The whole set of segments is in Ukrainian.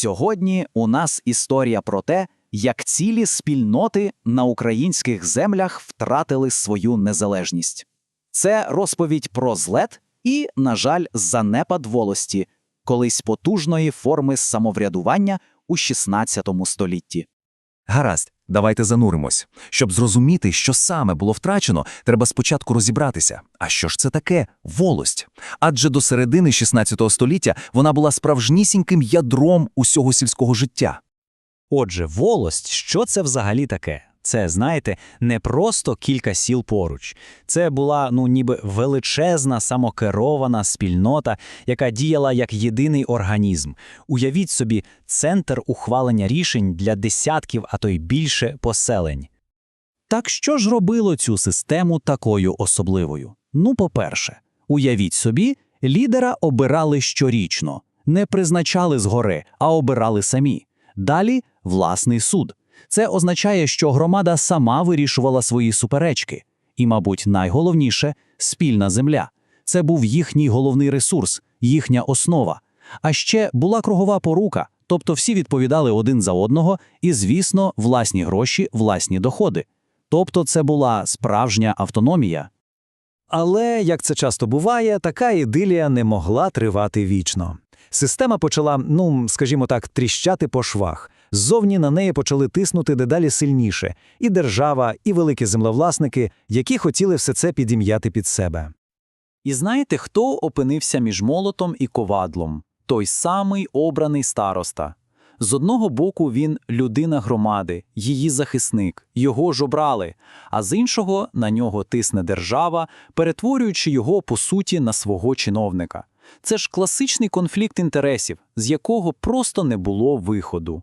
Сьогодні у нас історія про те, як цілі спільноти на українських землях втратили свою незалежність. Це розповідь про злет і, на жаль, занепад волості, колись потужної форми самоврядування у 16 столітті. Гаразд, давайте зануримось. Щоб зрозуміти, що саме було втрачено, треба спочатку розібратися. А що ж це таке волость? Адже до середини 16 століття вона була справжнісіньким ядром усього сільського життя. Отже, волость, що це взагалі таке? Це, знаєте, не просто кілька сіл поруч. Це була, ну, ніби величезна самокерована спільнота, яка діяла як єдиний організм. Уявіть собі, центр ухвалення рішень для десятків, а то й більше поселень. Так що ж робило цю систему такою особливою? Ну, по-перше, уявіть собі, лідера обирали щорічно, не призначали згори, а обирали самі. Далі власний суд. Це означає, що громада сама вирішувала свої суперечки. І, мабуть, найголовніше спільна земля. Це був їхній головний ресурс, їхня основа. А ще була кругова порука, тобто всі відповідали один за одного, і, звісно, власні гроші, власні доходи. Тобто це була справжня автономія. Але, як це часто буває, така ідилія не могла тривати вічно. Система почала, ну, скажімо так, тріщати по швах. Ззовні на неї почали тиснути дедалі сильніше і держава, і великі землевласники, які хотіли все це підім'яти під себе. І знаєте, хто опинився між молотом і ковадлом? Той самий обраний староста. З одного боку він людина громади, її захисник, його ж обрали, а з іншого на нього тисне держава, перетворюючи його по суті на свого чиновника. Це ж класичний конфлікт інтересів, з якого просто не було виходу.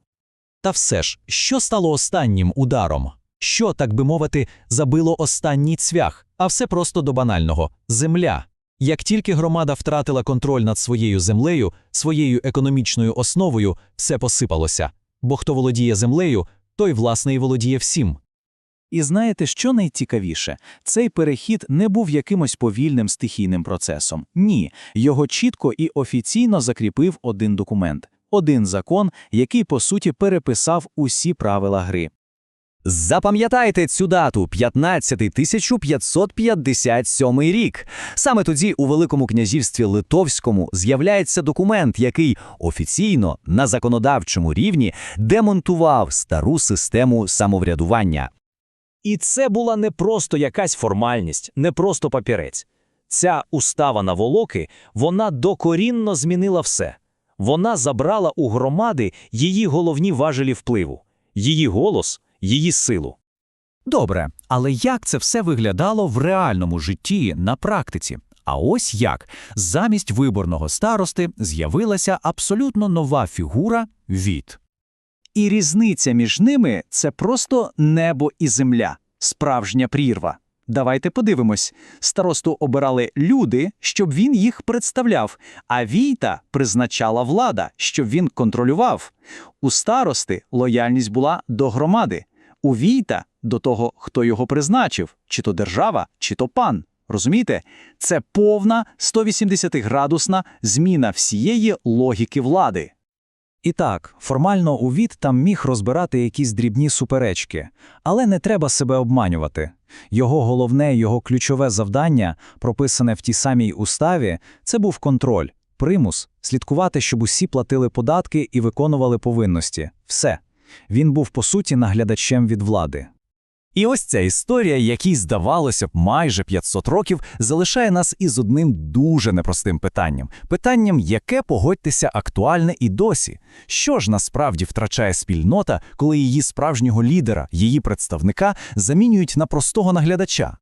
Та все ж, що стало останнім ударом? Що, так би мовити, забило останній цвях, а все просто до банального земля. Як тільки громада втратила контроль над своєю землею, своєю економічною основою, все посипалося. Бо хто володіє землею, той власне і володіє всім. І знаєте, що найцікавіше? Цей перехід не був якимось повільним стихійним процесом. Ні, його чітко і офіційно закріпив один документ, один закон, який по суті переписав усі правила гри. Запам'ятайте цю дату 15557 рік. Саме тоді у Великому князівстві Литовському з'являється документ, який офіційно на законодавчому рівні демонтував стару систему самоврядування. І це була не просто якась формальність, не просто папірець. Ця устава на волоки, вона докорінно змінила все. Вона забрала у громади її головні важелі впливу, її голос, її силу. Добре, але як це все виглядало в реальному житті на практиці? А ось як замість виборного старости з'явилася абсолютно нова фігура від. І різниця між ними це просто небо і земля, справжня прірва. Давайте подивимось. Старосту обирали люди, щоб він їх представляв, а війта призначала влада, щоб він контролював. У старости лояльність була до громади, у війта до того, хто його призначив, чи то держава, чи то пан. Розумієте? Це повна 180-градусна зміна всієї логіки влади. І так, формально УВІД там міг розбирати якісь дрібні суперечки, але не треба себе обманювати. Його головне, його ключове завдання, прописане в тій самій уставі, це був контроль, примус, слідкувати, щоб усі платили податки і виконували повинності. Все. Він був, по суті, наглядачем від влади. І ось ця історія, якій здавалося б майже 500 років, залишає нас із одним дуже непростим питанням. Питанням, яке, погодьтеся, актуальне і досі. Що ж насправді втрачає спільнота, коли її справжнього лідера, її представника замінюють на простого наглядача?